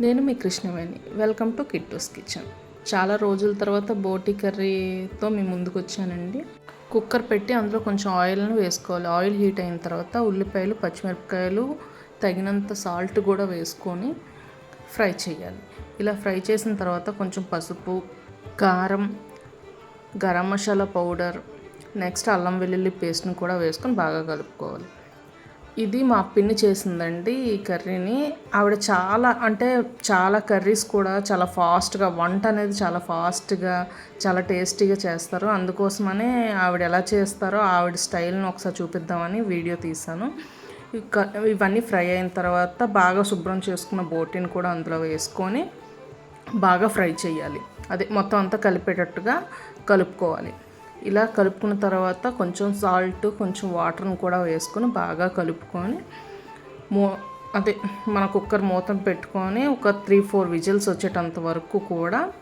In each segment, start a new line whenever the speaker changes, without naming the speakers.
నేను మీ Krishnaveni. Welcome to Kittu's kitchen. చాలా రోజుల తర్వాత బోటి కర్రీతో మీ ముందుకు వచ్చానండి. కుక్కర్ పెట్టి అందులో కొంచెం ఆయిల్ను వేసుకోవాలి. ఆయిల్ హీట్ అయిన తర్వాత ఉల్లిపాయలు పచ్చిమిరపకాయలు తగినంత సాల్ట్ కూడా వేసుకొని ఫ్రై చేయాలి. ఇలా ఫ్రై చేసిన తర్వాత కొంచెం పసుపు కారం గరం మసాలా పౌడర్ నెక్స్ట్ అల్లం వెల్లుల్లి పేస్ట్ని కూడా వేసుకొని బాగా కలుపుకోవాలి. ఇది మా పిన్ని చేసిందండి ఈ కర్రీని. ఆవిడ చాలా అంటే చాలా కర్రీస్ కూడా చాలా ఫాస్ట్గా వంట అనేది చాలా ఫాస్ట్గా చాలా టేస్టీగా చేస్తారు. అందుకోసమనే ఆవిడ ఎలా చేస్తారో ఆవిడ స్టైల్ని ఒకసారి చూపిద్దామని వీడియో తీశాను. క- ఇవన్నీ ఫ్రై అయిన తర్వాత బాగా శుభ్రం చేసుకున్న బోటిని కూడా అందులో వేసుకొని బాగా ఫ్రై చేయాలి. అదే మొత్తం అంతా కలిపేటట్టుగా కలుపుకోవాలి. ఇలా కలుపుకున్న తర్వాత కొంచెం సాల్ట్ కొంచెం వాటర్ని కూడా వేసుకొని బాగా కలుపుకొని మూ అదే మన కుక్కర్ మూత పెట్టుకొని ఒక త్రీ ఫోర్ విజిల్స్ వచ్చేటంత వరకు కూడా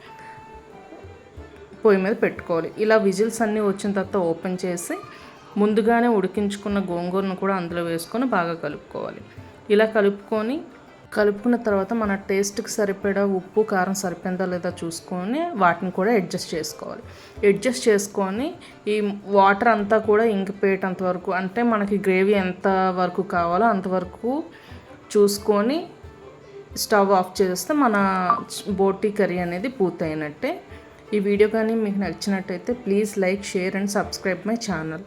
పొయ్యి మీద పెట్టుకోవాలి. ఇలా విజిల్స్ అన్నీ వచ్చిన తర్వాత ఓపెన్ చేసి ముందుగానే ఉడికించుకున్న గోంగూరను కూడా అందులో వేసుకొని బాగా కలుపుకోవాలి. ఇలా కలుపుకొని కలుపుకున్న తర్వాత మన టేస్ట్కి సరిపడా ఉప్పు కారం సరిపోయిందా లేదా చూసుకొని వాటిని కూడా అడ్జస్ట్ చేసుకోవాలి. అడ్జస్ట్ చేసుకొని ఈ వాటర్ అంతా కూడా ఇంకిపోయేటంత వరకు అంటే మనకి గ్రేవీ ఎంత వరకు కావాలో అంతవరకు చూసుకొని స్టవ్ ఆఫ్ చేస్తే మన బోటీ కర్రీ అనేది పూర్తయినట్టే. ఈ వీడియో కానీ మీకు నచ్చినట్టయితే please like share and subscribe my channel.